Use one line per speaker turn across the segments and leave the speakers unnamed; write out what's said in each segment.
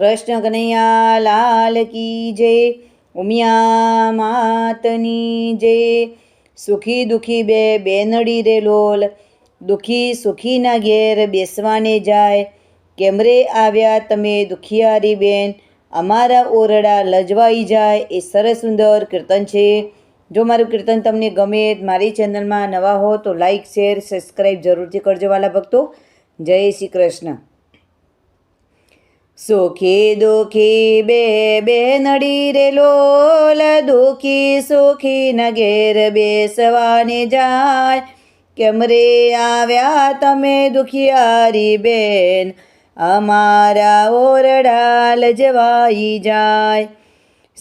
કૃષ્ણ કનૈયા લાલ કી જય, ઉમિયા માતની જય. સુખી દુખી બે બેનડી રે લોલ, દુખી સુખીના ઘેર બેસવાને જાય. કેમ રે આવ્યા તમે દુખિયારી બેન, અમારા ઓરડા લજવાઈ જાય. એ સરસ સુંદર કીર્તન છે. જો મારું કીર્તન તમને ગમે મારી ચેનલમાં નવા હો તો લાઈક, શેર સબસ્ક્રાઈબ જરૂરથી કરજો વાલા ભક્તો. જય શ્રી કૃષ્ણ. સુખી દુખી બે બે નડી રે લોલ દુખી, સુખી નગેર બેસવાની જાય. કેમ રે આવ્યા તમે દુખિયારી બેન? અમારા ઓરડાલ જવાઈ જાય.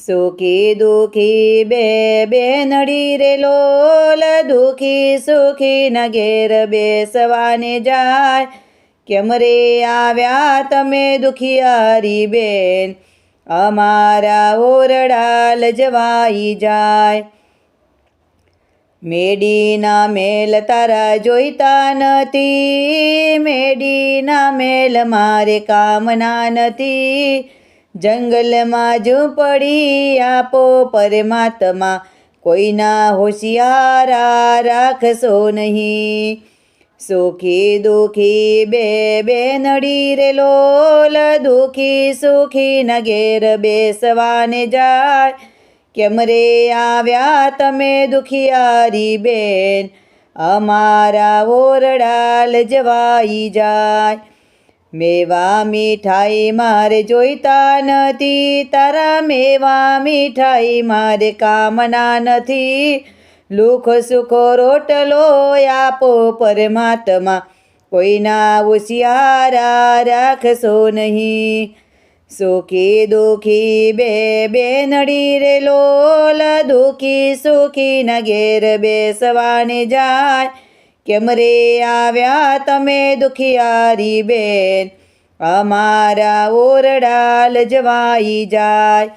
સુખી દુખી બે બે નડી રે લોલ દુખી, સુખી નગેર બેસવાને જાય. કેમ રે આવ્યા તમે દુખિયારી બેન? અમારા ઓરડા લજવાઈ જાય. મેડીના મેલ તારા જોઈતા નથી. મેડીના મેલ મારે કામના નથી. જંગલમાં ઝૂંપડી આપો પરમાત્મા. કોઈના હોશિયારા રાખશો નહીં. સુખી દુખી બે બેનડી રે લોલ, દુખી સુખી નગેર બેસવાને જાય. કેમ રે આવ્યા તમે દુખિયારી બેન? અમારા ઓરડાલ જવાઈ જાય. મેવા મીઠાઈ મારે જોઈતા નથી, તારા મેવા મીઠાઈ મારે કામના નથી. લુખ સુખો રોટલો આપો પરમાત્મા. કોઈના હોશિયારા રાખશો નહીં. સુખી દુખી બે બેનડી રે લોલ, દુખી સુખી ન ઘેર બેસવાને જાય. કેમ રે આવ્યા તમે દુખિયારી બેન? અમારા ઓરડા લજવાઈ જાય.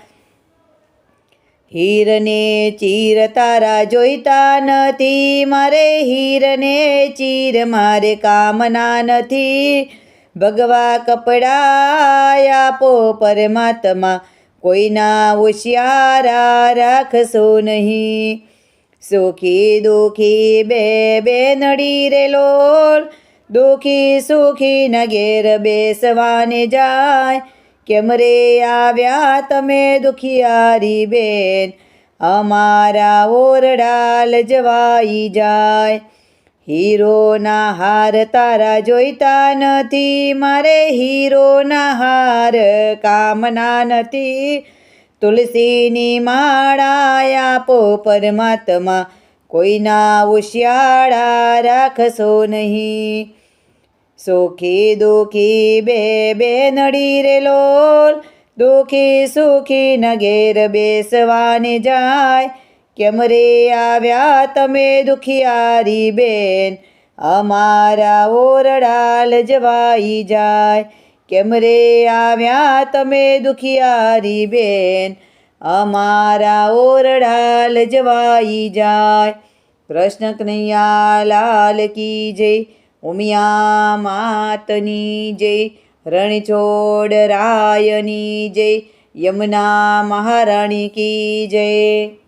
હીરને ચીર તારા જોઈતા નથી, મારે હીરને ચીર, મારે કામના નથી. ભગવા કપડા આપો પરમાત્મા, કોઈના હોશિયારા રાખશો નહીં. સુખી દુખી બે બે નડી રે લોલ, દુખી સુખી ન ઘેર બેસવાને જાય. કેમ રે આવ્યા તમે દુખિયારી બેન? અમારા ઓરડાલ જવાઈ જાય. હીરોના હાર તારા જોઈતા નથી. મારે હીરોના હાર કામના નથી. તુલસીની માળા આપો પરમાત્મા. કોઈના ઉશિયાળા રાખશો નહીં. સુખી દુખી બે બેનડી રે લોલ. દુખી સુખી ન ઘેર બેસવાને જાય. કેમ રે આવ્યા તમે દુખિયારી બેન? અમારા ઓરડાલ જવાઈ જાય. કેમ રે આવ્યા તમે દુખિયારી બેન? અમારા ઓરડાલ જવાઈ જાય. કૃષ્ણ કનૈયા લાલ કી જય. ઉમિયા માતની જય રણછોડ રાયની જય યમુના મહારાણી કી જય.